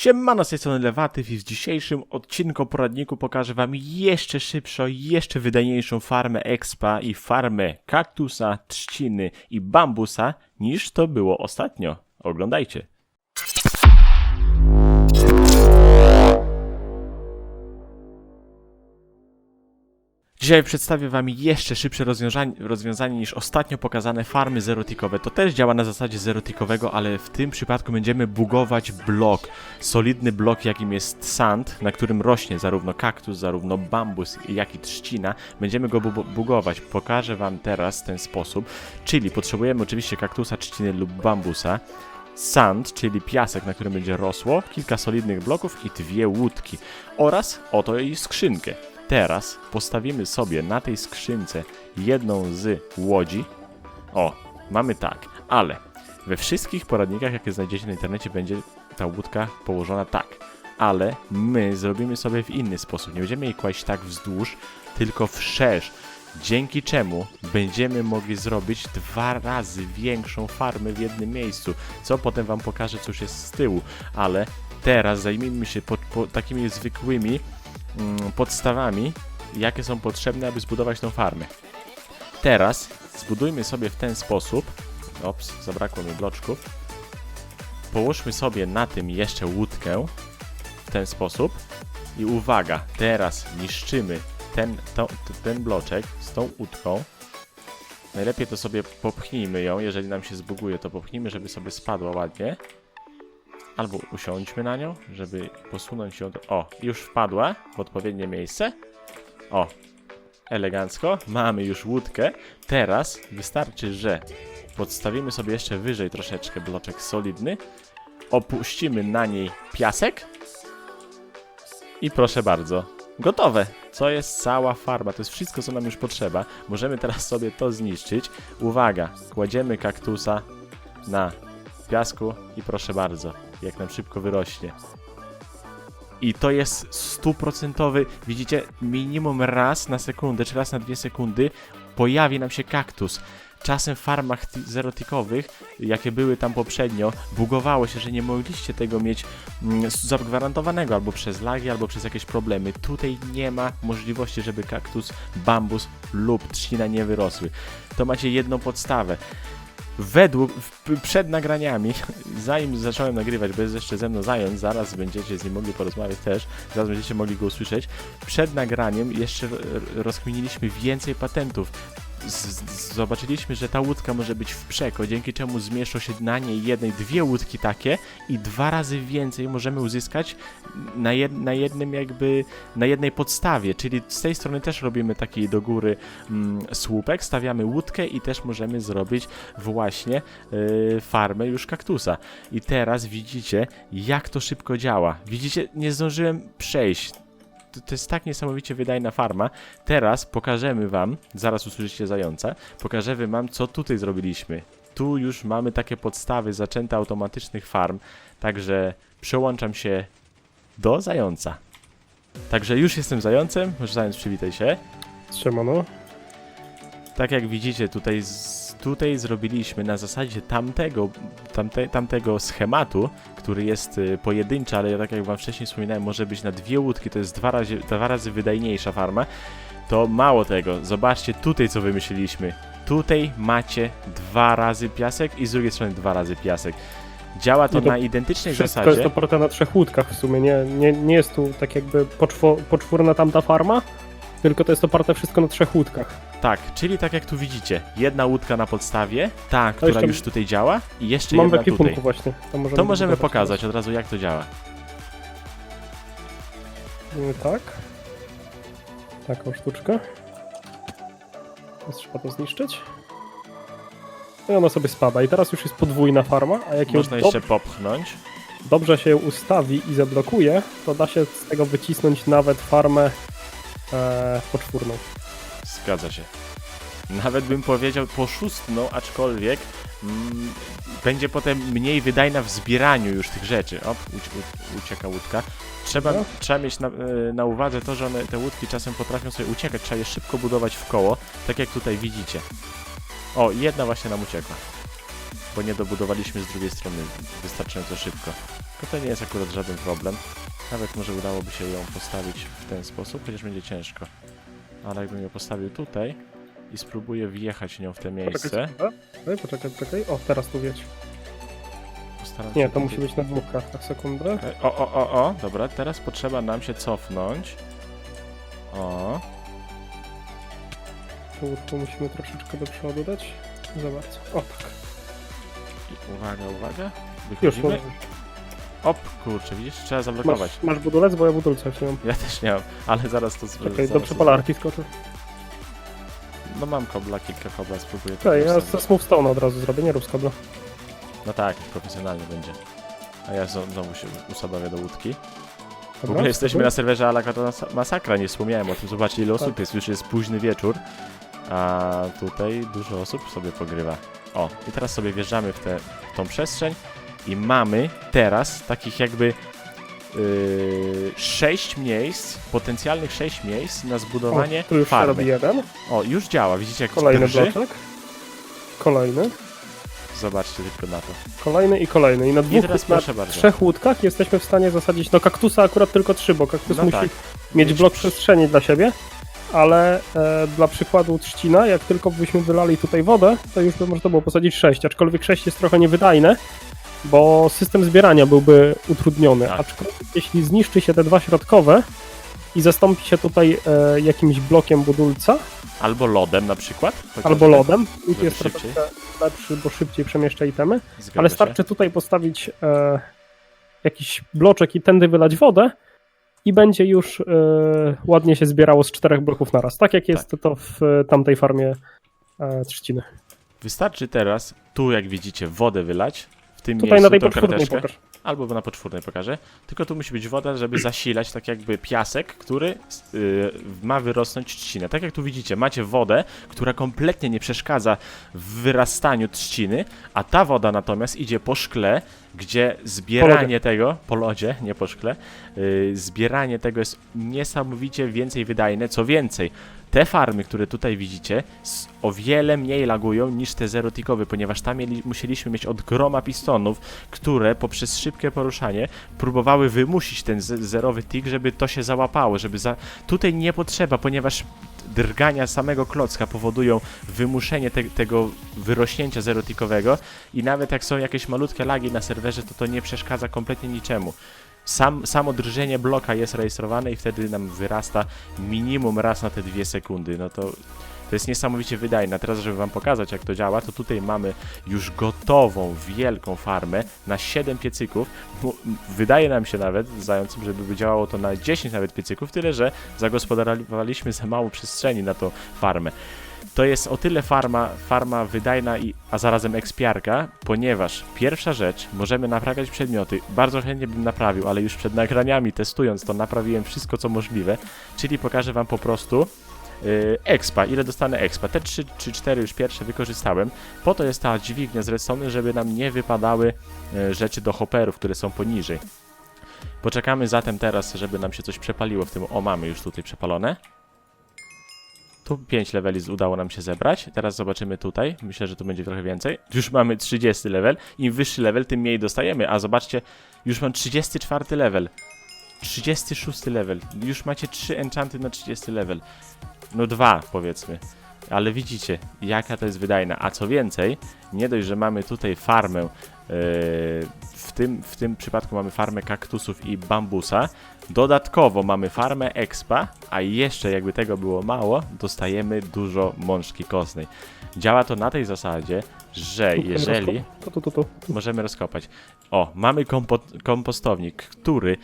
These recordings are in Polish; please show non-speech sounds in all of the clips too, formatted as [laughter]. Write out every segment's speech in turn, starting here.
Siemano, z tej strony Lewatyw i w dzisiejszym odcinku poradniku pokażę wam jeszcze szybszą, jeszcze wydajniejszą farmę expa i farmę kaktusa, trzciny i bambusa niż to było ostatnio. Oglądajcie. Dzisiaj przedstawię Wam jeszcze szybsze rozwiązanie, rozwiązanie niż ostatnio pokazane farmy zerotikowe. To też działa na zasadzie zerotikowego, ale w tym przypadku będziemy bugować blok. Solidny blok, jakim jest sand, na którym rośnie zarówno kaktus, zarówno bambus, jak i trzcina. Będziemy go bu bugować. Pokażę Wam teraz ten sposób. Czyli potrzebujemy oczywiście kaktusa, trzciny lub bambusa sand, czyli piasek, na którym będzie rosło, kilka solidnych bloków i dwie łódki oraz oto i skrzynkę. Teraz postawimy sobie na tej skrzynce jedną z łodzi. O, mamy tak, ale we wszystkich poradnikach, jakie znajdziecie na internecie, będzie ta łódka położona tak. Ale my zrobimy sobie w inny sposób. Nie będziemy jej kłaść tak wzdłuż, tylko wszerz. Dzięki czemu będziemy mogli zrobić dwa razy większą farmę w jednym miejscu. Co potem wam pokażę, już jest z tyłu. Ale teraz zajmijmy się po, po takimi zwykłymi podstawami, jakie są potrzebne, aby zbudować tą farmę. Teraz zbudujmy sobie w ten sposób. Ops, zabrakło mi bloczków. Połóżmy sobie na tym jeszcze łódkę w ten sposób. I uwaga, teraz niszczymy ten, to, ten bloczek z tą łódką. Najlepiej to sobie popchnijmy ją, jeżeli nam się zbuguje, to popchnijmy, żeby sobie spadła ładnie. Albo usiądźmy na nią, żeby posunąć ją do... O, już wpadła w odpowiednie miejsce. O, elegancko. Mamy już łódkę. Teraz wystarczy, że podstawimy sobie jeszcze wyżej troszeczkę bloczek solidny. Opuścimy na niej piasek. I proszę bardzo, gotowe. Co jest cała farba, to jest wszystko, co nam już potrzeba. Możemy teraz sobie to zniszczyć. Uwaga, kładziemy kaktusa na piasku i proszę bardzo, jak nam szybko wyrośnie. I to jest stuprocentowy, widzicie, minimum raz na sekundę, czy raz na dwie sekundy pojawi nam się kaktus. Czasem w farmach ti- zerotikowych, jakie były tam poprzednio, bugowało się, że nie mogliście tego mieć mm, zagwarantowanego albo przez lagi, albo przez jakieś problemy. Tutaj nie ma możliwości, żeby kaktus, bambus lub trzcina nie wyrosły. To macie jedną podstawę według, przed nagraniami, [laughs] zanim zacząłem nagrywać, bo jest jeszcze ze mną zając, zaraz będziecie z nim mogli porozmawiać też, zaraz będziecie mogli go usłyszeć, przed nagraniem jeszcze rozkminiliśmy więcej patentów. Zobaczyliśmy, że ta łódka może być w przeko, dzięki czemu zmieszczą się na niej jednej dwie łódki takie i dwa razy więcej możemy uzyskać na, jed, na jednym jakby, na jednej podstawie, czyli z tej strony też robimy taki do góry mm, słupek, stawiamy łódkę i też możemy zrobić właśnie y, farmę już kaktusa. I teraz widzicie, jak to szybko działa. Widzicie, nie zdążyłem przejść. To, to jest tak niesamowicie wydajna farma. Teraz pokażemy wam, zaraz usłyszycie zająca, pokażemy wam, co tutaj zrobiliśmy. Tu już mamy takie podstawy zaczęte automatycznych farm, także przełączam się do zająca. Także już jestem zającem, może zając przywitaj się. Siemano. Tak jak widzicie, tutaj, z, tutaj zrobiliśmy na zasadzie tamtego, tamte, tamtego schematu, który jest y, pojedynczy, ale tak jak wam wcześniej wspominałem, może być na dwie łódki, to jest dwa razy, dwa razy wydajniejsza farma. To mało tego, zobaczcie tutaj co wymyśliliśmy. Tutaj macie dwa razy piasek i z drugiej strony dwa razy piasek. Działa to No to na identycznej zasadzie. jest oparte na trzech łódkach w sumie. Nie, nie, nie jest tu tak jakby poczwo, poczwórna tamta farma, tylko to jest oparte wszystko na trzech łódkach. Tak, czyli tak jak tu widzicie, jedna łódka na podstawie, ta, która jeszcze- już tutaj działa i jeszcze Mam w jedna ekwipunku tutaj. właśnie. To możemy, To możemy pokazać od razu jak to działa. Tak. Taką sztuczkę. Teraz trzeba to zniszczyć. I ona sobie spada. I teraz już jest podwójna farma, a jak ją Można dob- jeszcze popchnąć. dobrze się ustawi i zablokuje, to da się z tego wycisnąć nawet farmę e, poczwórną. Zgadza się. Nawet bym powiedział poszustną, aczkolwiek mm, będzie potem mniej wydajna w zbieraniu już tych rzeczy. Op, ucieka łódka. Trzeba, No. trzeba mieć na, e, na uwadze to, że one, te łódki czasem potrafią sobie uciekać. Trzeba je szybko budować w koło, tak jak tutaj widzicie. O, jedna właśnie nam uciekła. Bo nie dobudowaliśmy z drugiej strony wystarczająco szybko. Tylko to nie jest akurat żaden problem. Nawet może udałoby się ją postawić w ten sposób, chociaż będzie ciężko. Ale jakbym ją postawił tutaj i spróbuję wjechać nią w te miejsce. Poczekaj, poczekaj, poczekaj, poczekaj. O, teraz tu wieć. Postaram Nie, to tutaj- musi być na dwóch kartach, sekundę. Okej, O, o, o, o, dobra, teraz potrzeba nam się cofnąć. O, Tu, tu musimy troszeczkę do przodu dać. Zobacz. O, tak. i uwaga, uwaga. Już, Wychodzimy. możesz. Op, kurczę, widzisz, trzeba zablokować. Masz, masz budulec, bo ja budulca już nie mam. Ja też nie mam, ale zaraz to z- Czekaj, zaraz do to przepalarki skoczę. No mam kobla, kilka kobla, spróbuję to Okej, ja postawić. z Smooth Stone od razu zrobię, nie rób skobla. No tak, profesjonalnie będzie. A ja znowu znowu się usadowię do łódki. W ogóle jesteśmy na serwerze Alaka to nas- masakra, nie wspomniałem o tym. Zobaczcie ile osób Tak. jest, już jest późny wieczór. A tutaj dużo osób sobie pogrywa. O, i teraz sobie wjeżdżamy w, tę w tą przestrzeń i mamy teraz takich jakby yy, sześć miejsc, potencjalnych sześć miejsc na zbudowanie O, tu już farmy. robi jeden. O, już działa, widzicie jak Kolejny drży? bloczek. Kolejny. Zobaczcie tylko na to. Kolejny i kolejny. I na dwóch, teraz na bardzo. trzech łódkach jesteśmy w stanie zasadzić, no kaktusa akurat tylko trzy, bo kaktus No musi tak. mieć Mieć blok przestrzeni dla siebie, ale e, dla przykładu trzcina, jak tylko byśmy wylali tutaj wodę, to już by można było posadzić sześć, aczkolwiek sześć jest trochę niewydajne, bo system zbierania byłby utrudniony, Tak. aczkolwiek jeśli zniszczy się te dwa środkowe i zastąpi się tutaj e, jakimś blokiem budulca, Albo lodem na przykład. chociażby. albo lodem, lód jest szybciej. lepszy, bo szybciej przemieszcza itemy, Zgadza ale się. starczy tutaj postawić e, jakiś bloczek i tędy wylać wodę i będzie już e, ładnie się zbierało z czterech bloków naraz. Tak jak jest to w e, tamtej farmie e, trzciny. Wystarczy teraz tu, jak widzicie, wodę wylać. W tym Tutaj miejscu na tej tą poczwórnej karteczkę, pokaż. albo na poczwórnej pokażę. Tylko tu musi być woda, żeby zasilać tak jakby piasek, który yy, ma wyrosnąć trzcinę. Tak jak tu widzicie, macie wodę, która kompletnie nie przeszkadza w wyrastaniu trzciny, a ta woda natomiast idzie po szkle, gdzie zbieranie tego, po lodzie, nie po szkle, yy, zbieranie tego jest niesamowicie więcej wydajne. Co więcej, te farmy, które tutaj widzicie, o wiele mniej lagują niż te zerotikowe, ponieważ tam mieli, musieliśmy mieć od groma pistonów, które poprzez szybkie poruszanie próbowały wymusić ten zerowy tik, żeby to się załapało, żeby za... Tutaj nie potrzeba, ponieważ drgania samego klocka powodują wymuszenie te, tego wyrośnięcia zerotikowego i nawet jak są jakieś malutkie lagi na serwerze, to to nie przeszkadza kompletnie niczemu. Sam, samo drżenie bloka jest rejestrowane i wtedy nam wyrasta minimum raz na te dwie sekundy. No to, to jest niesamowicie wydajne. Teraz, żeby wam pokazać, jak to działa, to tutaj mamy już gotową, wielką farmę na 7 piecyków. No, Wydaje nam się nawet, zającym, żeby działało to na 10 nawet piecyków, tyle że zagospodarowaliśmy za mało przestrzeni na tą farmę. To jest o tyle farma, farma wydajna, i, a zarazem ekspiarka, ponieważ pierwsza rzecz, możemy naprawiać przedmioty. Bardzo chętnie bym naprawił, ale już przed nagraniami testując to naprawiłem wszystko co możliwe, czyli pokażę wam po prostu yy, expa, ile dostanę expa. Te 3 czy 4 już pierwsze wykorzystałem. Po to jest ta dźwignia z redstone, żeby nam nie wypadały yy, rzeczy do hopperów, które są poniżej. Poczekamy zatem teraz, żeby nam się coś przepaliło w tym. O, mamy już tutaj przepalone. Tu 5 leveli udało nam się zebrać. Teraz zobaczymy tutaj. Myślę, że tu będzie trochę więcej. Już mamy 30 level. Im wyższy level, tym mniej dostajemy. A zobaczcie, już mam 34 level. 36 level. Już macie 3 enchanty na 30 level. No dwa powiedzmy. Ale widzicie, jaka to jest wydajna. A co więcej, nie dość, że mamy tutaj farmę. Yy, w, tym, w tym przypadku mamy farmę kaktusów i bambusa. Dodatkowo mamy farmę expa, a jeszcze jakby tego było mało, dostajemy dużo mączki kostnej. Działa to na tej zasadzie, że jeżeli tu. możemy rozkopać. O, mamy kompo- kompostownik, który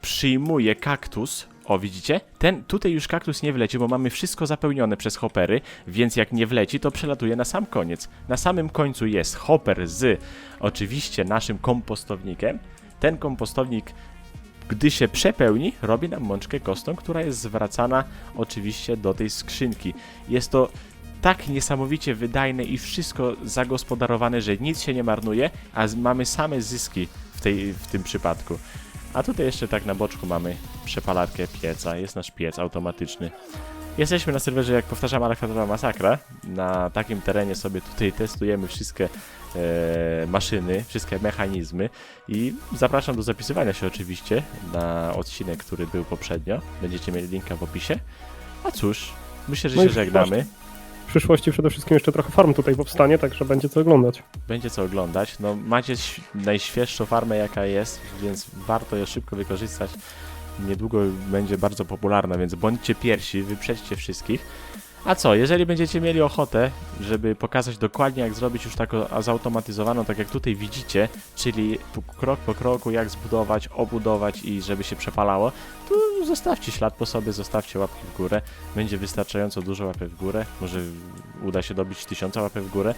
przyjmuje kaktus. O, widzicie? Ten, tutaj już kaktus nie wleci, bo mamy wszystko zapełnione przez hoppery, więc jak nie wleci, to przelatuje na sam koniec. Na samym końcu jest hopper z oczywiście naszym kompostownikiem. Ten kompostownik, gdy się przepełni, robi nam mączkę kostną, która jest zwracana oczywiście do tej skrzynki. Jest to tak niesamowicie wydajne i wszystko zagospodarowane, że nic się nie marnuje, a mamy same zyski w, tej, w tym przypadku. A tutaj jeszcze tak na boczku mamy przepalarkę pieca, jest nasz piec automatyczny. Jesteśmy na serwerze, jak powtarzam, Alakatowa Masakra. Na takim terenie sobie tutaj testujemy wszystkie e, maszyny, wszystkie mechanizmy i zapraszam do zapisywania się oczywiście na odcinek, który był poprzednio. Będziecie mieli linka w opisie. A cóż, myślę, że No się żegnamy. Przyszłości przede wszystkim jeszcze trochę farm tutaj powstanie, także będzie co oglądać. Będzie co oglądać. No, macie najświeższą farmę, jaka jest, więc warto ją szybko wykorzystać. Niedługo będzie bardzo popularna, więc bądźcie pierwsi, wyprzedźcie wszystkich. A co, jeżeli będziecie mieli ochotę, żeby pokazać dokładnie, jak zrobić już taką zautomatyzowaną, tak jak tutaj widzicie, czyli krok po kroku, jak zbudować, obudować i żeby się przepalało, to zostawcie ślad po sobie, zostawcie łapki w górę. Będzie wystarczająco dużo łapek w górę. Może uda się dobić tysiąca łapek w górę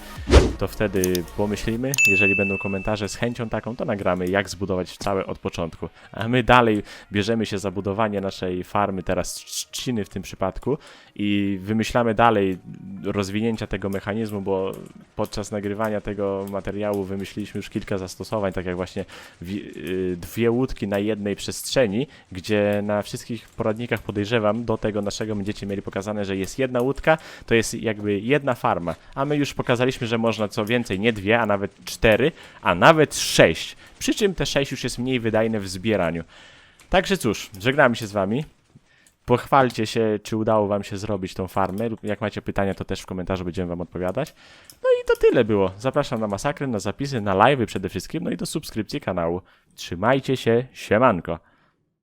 to wtedy pomyślimy. Jeżeli będą komentarze z chęcią taką, to nagramy, jak zbudować całe od początku. A my dalej bierzemy się za budowanie naszej farmy, teraz trzciny w tym przypadku, i wymyślamy dalej rozwinięcia tego mechanizmu, bo podczas nagrywania tego materiału wymyśliliśmy już kilka zastosowań, tak jak właśnie y, dwie łódki na jednej przestrzeni, gdzie na wszystkich poradnikach podejrzewam, do tego naszego będziecie mieli pokazane, że jest jedna łódka, to jest jakby jedna farma, a my już pokazaliśmy, że można co więcej, nie dwie, a nawet cztery, a nawet sześć. Przy czym te sześć już jest mniej wydajne w zbieraniu. Także cóż, żegnamy się z wami. Pochwalcie się, czy udało wam się zrobić tą farmę, jak macie pytania, to też w komentarzu będziemy wam odpowiadać. No i to tyle było. Zapraszam na masakrę, na zapisy, na live'y przede wszystkim, no i do subskrypcji kanału. Trzymajcie się, siemanko.